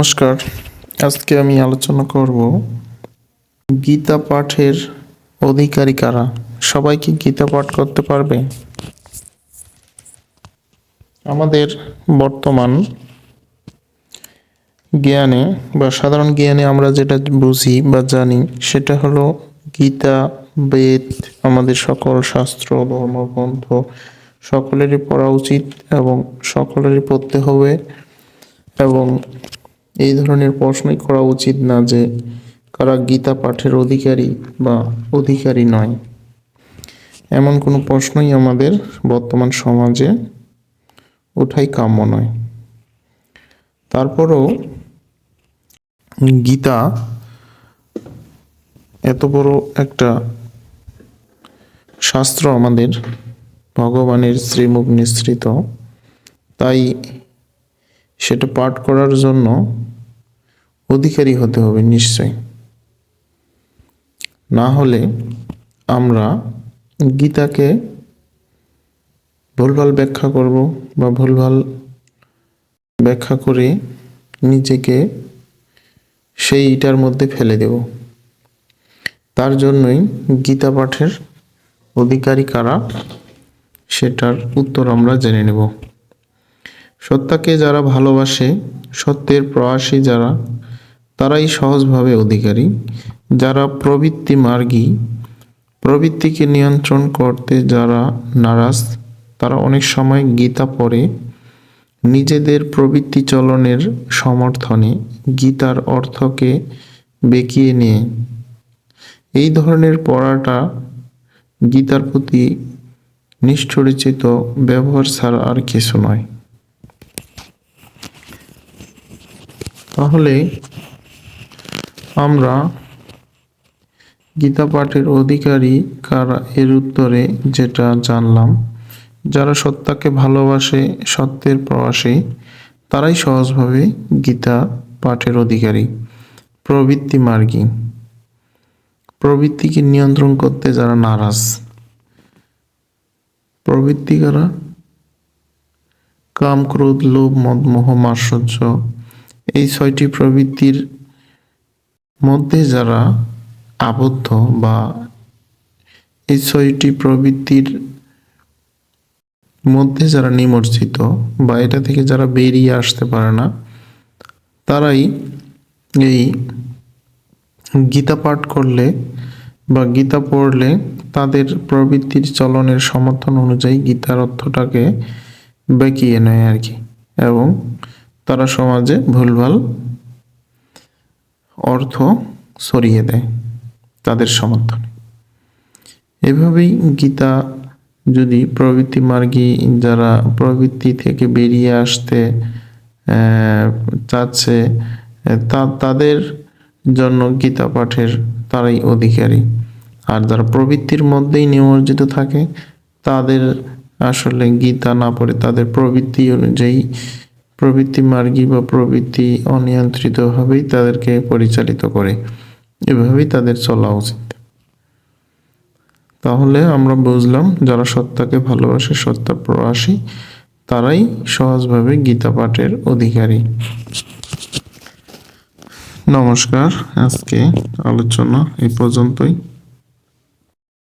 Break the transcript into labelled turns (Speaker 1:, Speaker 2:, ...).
Speaker 1: নমস্কার। আজকে আমি আলোচনা করব গীতা পাঠের অধিকারী কারা? সবাই কি গীতা পাঠ করতে পারবে? আমাদের বর্তমান জ্ঞানে বা সাধারণ জ্ঞানে আমরা যেটা বুঝি বা জানি, সেটা হলো গীতা, বেদ, আমাদের সকল শাস্ত্র ধর্মগ্রন্থ সকলেরই পড়া উচিত এবং সকলেরই পড়তে হবে এবং এই ধরনের প্রশ্নই করা উচিত না যে কারা গীতা পাঠের অধিকারী বা অধিকারী নয়। এমন কোনো প্রশ্নই আমাদের বর্তমান সমাজে ওঠাই কাম্য নয়। তারপরও গীতা এত বড় একটা শাস্ত্র আমাদের ভগবানের শ্রীমুখ নিঃসৃত তাই সেটা পাঠ করার জন্য অধিকারী হতে হবে নিশ্চয় না হলে আমরা গীতাকে ভুলভাল ব্যাখ্যা করব বা ভুলভাল ব্যাখ্যা করে নিজেকে সেইটার মধ্যে ফেলে দেব। তার জন্যই গীতা পাঠের অধিকারী কারা, সেটার উত্তর আমরা জেনে নেব। সত্তাকে যারা ভালোবাসে, সত্যের প্রয়াসী যারা তারাই সহজভাবে অধিকারী, যারা প্রবৃত্তি মার্গী, প্রবৃত্তিকে নিয়ন্ত্রণ করতে যারা নারাজ, তারা অনেক সময় গীতা পড়ে। নিজেদের প্রবৃত্তি চলনের সমর্থনে গীতার অর্থকে বেঁকিয়ে নিয়ে। এই ধরনের পড়াটা গীতার প্রতি নিষ্ঠরিচিত ব্যবহার ছাড়া আর কিছু নয়। তাহলে আমরা গীতা পাঠের অধিকারী কারা এর উত্তরে যেটা জানলাম, যারা সত্তাকে ভালোবাসে, সত্যের প্রয়াসে তারাই সহজভাবে গীতা পাঠের অধিকারী। প্রবৃত্তি মার্গী। প্রবৃত্তিকে নিয়ন্ত্রণ করতে যারা নারাজ। প্রবৃত্তি কারা? কাম, ক্রোধ, লোভ, মদ, মোহ মাশ্চর্য এই ছয়টি প্রবৃত্তির মধ্যে যারা আবদ্ধ বা এই ছয়টি প্রবৃত্তির মধ্যে যারা নিমজ্জিত বা এটা থেকে যারা বেরিয়ে আসতে পারে না, তারাই এই গীতা পাঠ করলে বা গীতা পড়লে তাদের প্রবৃত্তির চলনের সমর্থন অনুযায়ী গীতার অর্থটাকে বেঁকিয়ে নেয় আর কি। এবং তারা সমাজে ভুলভাল অর্থ সরিয়ে দেয় তাদের সমর্থনে। এভাবেই গীতা যদি প্রবৃত্তি মার্গী যারা প্রবৃত্তি থেকে বেরিয়ে আসতে চাচ্ছে, তা, তাদের জন্য গীতা পাঠের তারাই অধিকারী। আর যারা প্রবৃত্তির মধ্যেই নিমজ্জিত থাকে, তাদের আসলে গীতা না পড়ে তাদের প্রবৃত্তি অনুযায়ী প্রবৃত্তি মার্গী বা প্রবৃত্তি অনিয়ন্ত্রিতভাবেই তাদেরকে পরিচালিত করে। এভাবেই তাদের চলা উচিত। তাহলে আমরা বুঝলাম, যারা সত্তাকে ভালোবাসে, সত্তা প্রবাসী, তারাই সহজভাবে গীতা পাঠের অধিকারী। নমস্কার, আজকে আলোচনা এই পর্যন্তই।